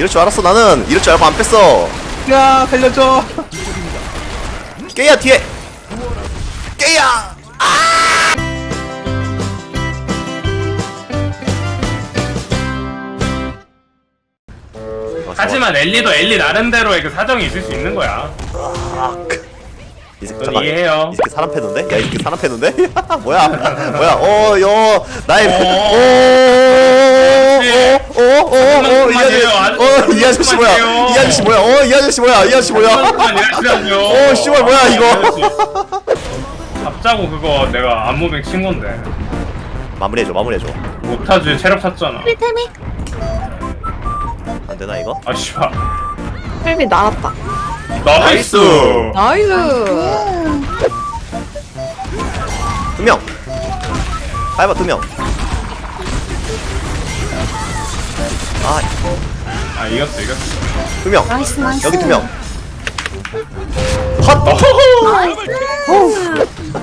이럴 줄 알았어 나는. 이럴 줄 알고 안 뺐어. 야 살려줘. 깨야 뒤에. 깨야. 아! 하지만 엘리도 엘리 나름대로의 그 사정이 있을 수 있는 거야. 이 새끼 전 잠깐 이해해요. 이 새끼 사람 패는데? 야이 새끼 사람 패는데? 뭐야? 뭐야? 어여 나의 오오 오 오 오 오이 아저씨 어 이 아저씨 뭐야 이 아저씨 뭐야 어 이 아저씨 뭐야 이 아저씨 뭐야. 어, 씨발, 뭐야, 이거. 잡자고 그거 내가 안무백 친 건데 마무리해줘 마무리해줘 못하지 체력 찼잖아. 필템이 안 되나 이거? 아 씨발. 필비 날았다. 나이스. 나이스. 두명 파이버 두명 아 아 이겼어 이겼어. 두명 나이스 나이스. 여기 두명 헛!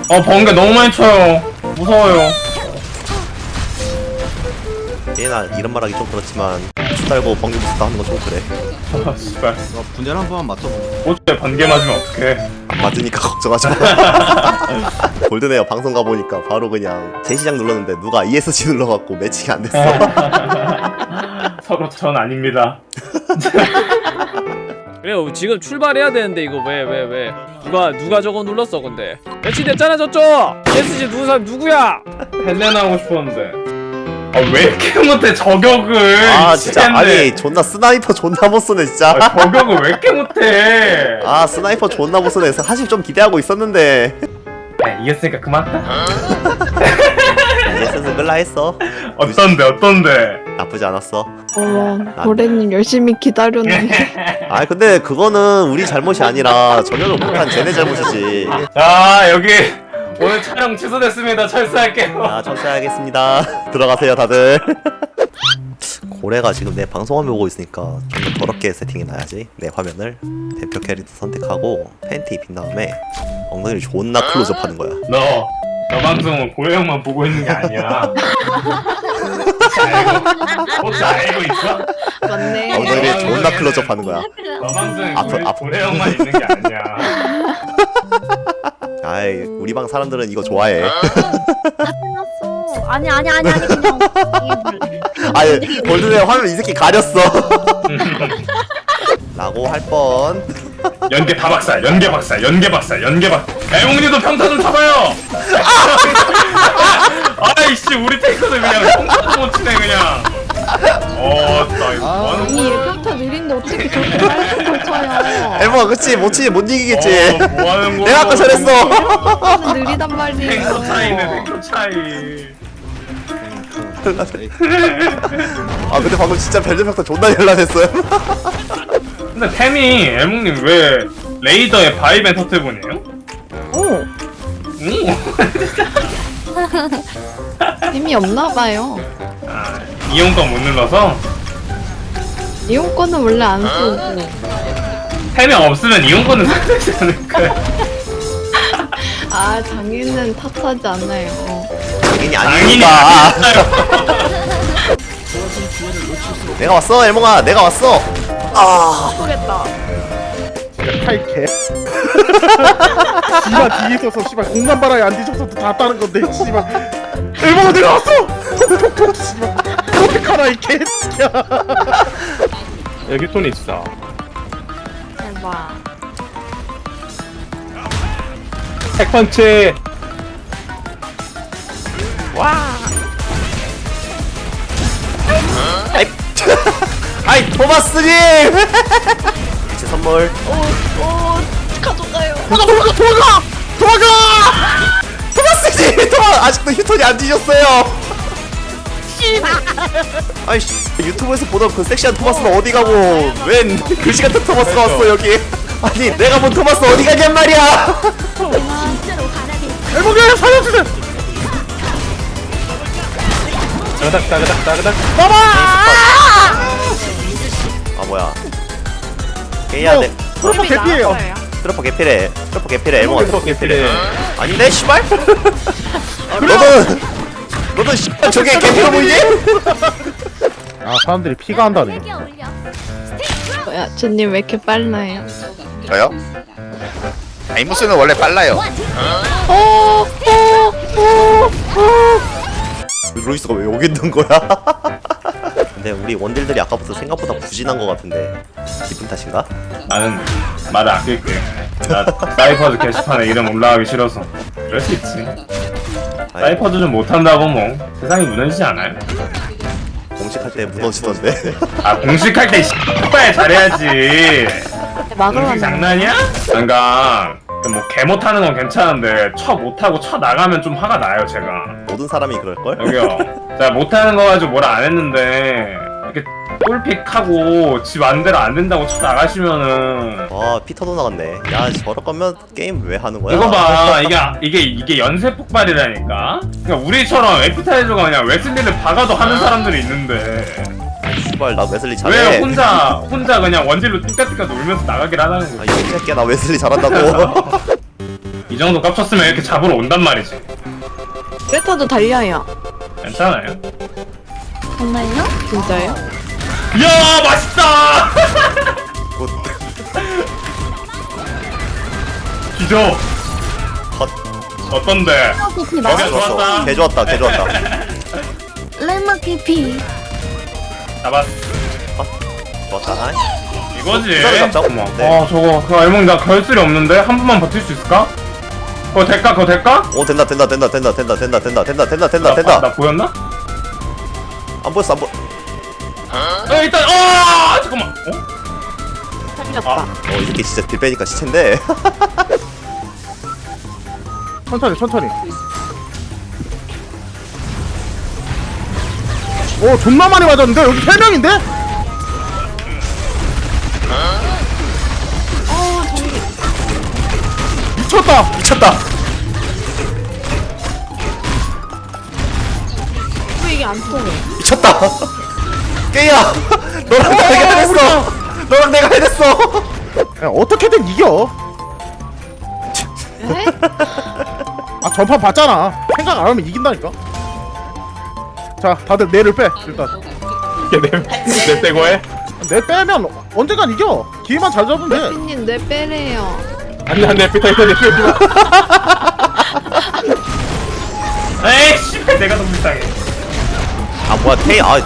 어 번개 너무 많이 쳐요. 무서워요. 얘나 이런 말하기 좀 그렇지만 수달고 번개 부스터 하는 건 좀 그래 아 씨발. 어, 분열 한 번만 맞춰보고 호주에 번개 맞으면 어떡해. 안 맞으니까 걱정하지 마 골드네어 방송 가보니까 바로 그냥 재시작 눌렀는데 누가 ESC 눌러갖고 매칭이 안 됐어 서로 전 아닙니다. 그래요 지금 출발해야 되는데 이거 왜 왜 왜, 누가 누가 저거 눌렀어 근데 배치됐잖아 저쪽 SG 누구 사람 누구야 헬레나 하고 싶었는데. 아 왜 이렇게 못해 저격을. 아 진짜 미치겠네. 아니 존나 스나이퍼 존나 못 쏘네 진짜 아, 저격을 왜 이렇게 못해? 아 스나이퍼 존나 못 쏘네 사실 좀 기대하고 있었는데 야, 이겼으니까 그만. ESS 끌라 했어 어떤데 어떤데? 나쁘지 않았어 어머 고래님 열심히 기다렸는데. 아 근데 그거는 우리 잘못이 아니라 저녁을 못한 쟤네 잘못이지 자 여기 오늘 촬영 취소됐습니다. 철수할게요. 자 청소해야겠습니다 들어가세요 다들 고래가 지금 내 방송 화면 보고 있으니까 좀 더 더럽게 세팅해놔야지 내 화면을 대표 캐릭터 선택하고 팬티 입힌 다음에 엉덩이를 존나 클로즈업 하는 거야 너, 너 방송은 고혜형만 보고 있는 게 아니야. 혹시 알고, 혹시 알고 있어? 맞네. 엉덩이를 존나 클로즈업 하는 거야 너 앞으로, 고혜, 앞으로. 고혜형만 있는 게 아니야. 아이 우리 방 사람들은 이거 좋아해 끝났어. 아니 아니 아니 아니 그냥. 아니 골드네 화면 이 새끼 가렸어 라고 할 뻔 연계 다 박살, 연계 박살, 연계 박살, 연계 박. 애몽님도 평타 좀 쳐봐요. 아이씨, 우리 테이크는 그냥 평타 못 치네 그냥. 어, 나 이거 뭐 하는 아니 평타 느린데 어떻게 저렇게 빨리 걸 쳐요? 엘모가 그치 못 치지 못 이기겠지 어, 뭐 하는 거야? 내가 아까 잘했어 평타는 느리단 말이에요. 탱크 차이네, 탱크 차이. 아 근데 방금 진짜 벨벳평타 존나 연락했어요 근데 템이 애몽님 왜 레이더에 바이벤 터트분이에요? 오 오. 힘이 없나 봐요. 아, 이용권 못 눌러서 이용권은 원래 안 쓰고. 템이 없으면 이용권은 되지 않을까요? 아 장인은 탓하지 않아요. 당연히 당연히 아니니까. 내가 왔어 엘몽아 내가 왔어 아 모르겠다. 탈 개 씨발 뒤에 있어서 씨발 공간 바라에 안 뒤져서 다 따는 건데 씨발. 일본어 내가 왔어! 톡톡톡 씨발. 어떡하나 이 개새끼야. 여기 돈 있어. 대박. 핵펀치. 아이 아이 토마스님! 제 선물. 오 오 가져가요. 토마스님 토마 아직도 휴톤이 안 뒤졌어요. 아이 씨, 유튜브에서 보던 그 섹시한 토마스는 어디 가고? 웬 글씨 같은 토마스가 왔어 여기. 아니 내가 본 토마스 어디 가냔 말이야? 일본에 살려주세요 따그닥 따그닥 따그닥. 아 뭐야. 게이야 내 트로퍼 개피예요 트러퍼 개필해 트러퍼 개필해 엘몽아 트러퍼 개필해 개필해. 아닌데 씨발 너는 너는 씨발 저게 개필어 보이니? 아 사람들이 피가 한다네. 뭐야, 저님 왜 이렇게 빨라요? 저요? 아이무스는 원래 빨라요. 루이스가 왜 여기 있는 거야? 근데 우리 원딜들이 아까부터 생각보다 부진한 것 같은데 기분 탓인가? 나는 말을 아낄게. 나 사이퍼즈 게시판에 이름 올라가기 싫어서. 그럴 수 있지. 사이퍼즈 좀 못한다고 뭐 세상이 무너지지 않아요? 공식할 때 무너지던데 아 공식할 때 씨발 잘해야지. 공식 장난이야? 그러니까 뭐개 못하는 건 괜찮은데 쳐 못하고 쳐 나가면 좀 화가 나요 제가. 모든 사람이 그럴걸? 여기요. 자 못하는 거 가지고 뭐라 안 했는데 이렇게 꿀픽하고 지 맘대로 안 된다고 쳐 나가시면은 와 피터도 나갔네 야 저럴 거면 게임 왜 하는 거야? 이거 봐 이게 이게 이게 연쇄 폭발이라니까. 그러니까 우리처럼 에피타이저가 그냥 웨슬리를 박아도 하는 사람들이 있는데 씨발 나 웨슬리 왜 잘해 혼자 혼자 그냥 원딜로 띵까띵까 놀면서 나가길 하라는 아 거야. 이 새끼야 나 웨슬리 잘한다고 이 정도 깝쳤으면 이렇게 잡으러 온단 말이지. 그레타도 달려요. 괜찮아요. 정말요? 진짜요? 이야 맛있다. 곧 기죠. 컷. 어떤데? 깊이 먹여 맛있어. 좋았다. 개 좋았다 개 좋았다 깊이. 잡았어. 좋았다 이거지. 기다려 잡자고. 어머. 네. 아 저거 그 알몸 나 결술이 없는데 한 번만 버틸 수 있을까? 그거 될까? 그거 될까? 오 된다 된다 된다 된다 된다 된다 된다 된다 된다 된다 나, 된다 나 보였나? 안 보였어 안 보. 어 일단 어 잠깐만. 어? 살렸다. 아. 어 이렇게 진짜 딜 빼니까 시체인데 천천히 천천히 오 존나 많이 맞았는데 여기 세 명인데? 미쳤다 미쳤다 왜 이게 안 통해? 미쳤다 깨야 너랑 내가 해냈어 너랑 내가 해냈어 야, 어떻게든 이겨 에? 아 전판 봤잖아 생각 안 하면 이긴다니까 자 다들 뇌를 빼 일단 내 빼고 해? 뇌 빼면 언젠간 이겨 기회만 잘 잡으면 돼 님, 내 빼래요. 안돼 안돼 피터 이거 내 빼지 마. 에이 씨발 내가 더 불쌍해. 아 뭐야 테이 아,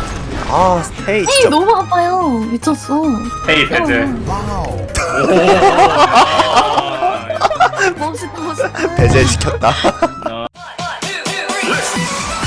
아 테이 헤이 진짜 너무 아파요. 미쳤어. 헤이 배제. 멋있다 멋있다. 배제시켰다